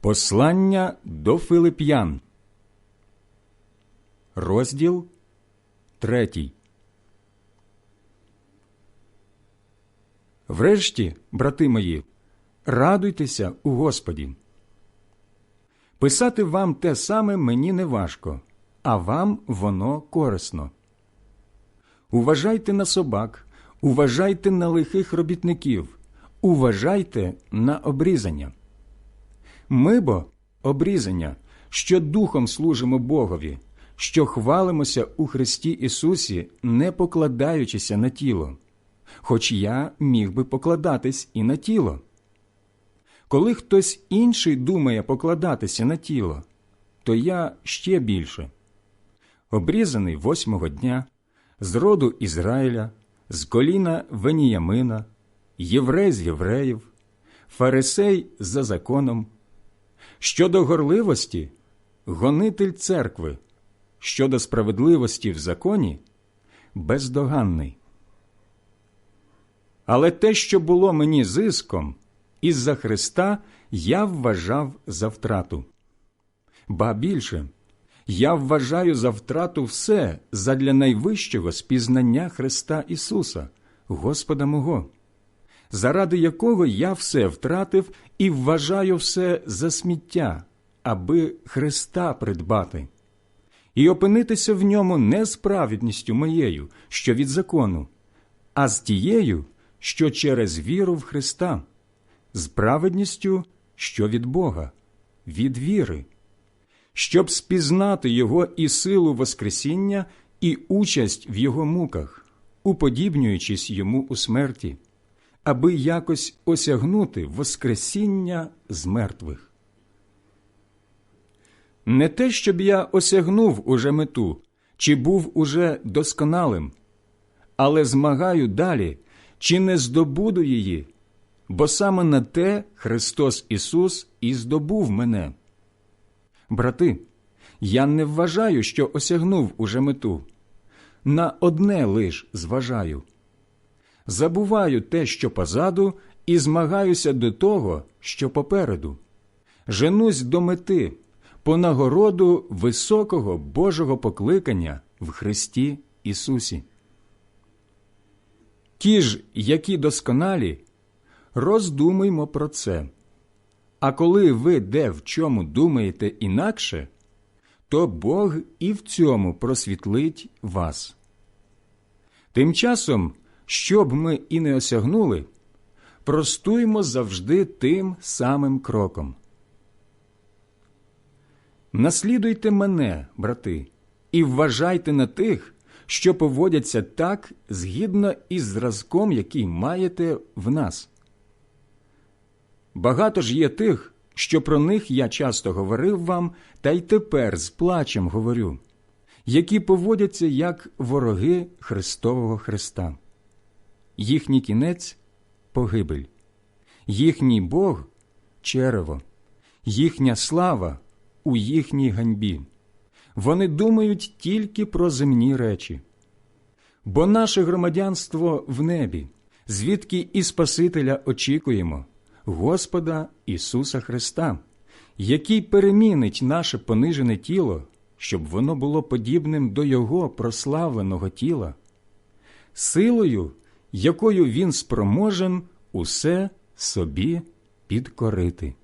Послання до Филип'ян, розділ третій. Врешті, брати мої, радуйтеся у Господі. Писати вам те саме мені не важко, а вам воно корисно. Уважайте на собак, уважайте на лихих робітників, уважайте на обрізання. Ми бо обрізання, що духом служимо Богові, що хвалимося у Христі Ісусі, не покладаючися на тіло, хоч я міг би покладатись і на тіло. Коли хтось інший думає покладатися на тіло, то я ще більше. Обрізаний восьмого дня, з роду Ізраїля, з коліна Веніямина, єврей з євреїв, фарисей за законом. Щодо горливості гонитель церкви, щодо справедливості в законі бездоганний. Але те, що було мені зиском, із-за Христа я вважав за втрату. Ба більше, я вважаю за втрату все задля найвищого спізнання Христа Ісуса, Господа мого заради якого я все втратив і вважаю все за сміття, аби Христа придбати, і опинитися в ньому не з праведністю моєю, що від закону, а з тією, що через віру в Христа, з праведністю, що від Бога, від віри, щоб спізнати Його і силу Воскресіння, і участь в Його муках, уподібнюючись йому у смерті аби якось осягнути Воскресіння з мертвих. Не те, щоб я осягнув уже мету, чи був уже досконалим, але змагаю далі, чи не здобуду її, бо саме на те Христос Ісус і здобув мене. Брати, я не вважаю, що осягнув уже мету. На одне лиш зважаю забуваю те, що позаду, і змагаюся до того, що попереду. Женусь до мети, по нагороду високого Божого покликання в Христі Ісусі. Ті ж, які досконалі, роздумуймо про це. А коли ви де в чому думаєте інакше, то Бог і в цьому просвітлить вас. Тим часом що б ми і не осягнули, простуймо завжди тим самим кроком. Наслідуйте мене, брати, і вважайте на тих, що поводяться так згідно із зразком, який маєте в нас. Багато ж є тих, що про них я часто говорив вам, та й тепер з плачем говорю, які поводяться як вороги Христового Христа їхній кінець погибель, їхній Бог черево, їхня слава у їхній ганьбі. Вони думають тільки про земні речі. Бо наше громадянство в небі, звідки і Спасителя очікуємо, Господа Ісуса Христа, який перемінить наше понижене тіло, щоб воно було подібним до Його прославленого тіла, силою якою він спроможен усе собі підкорити.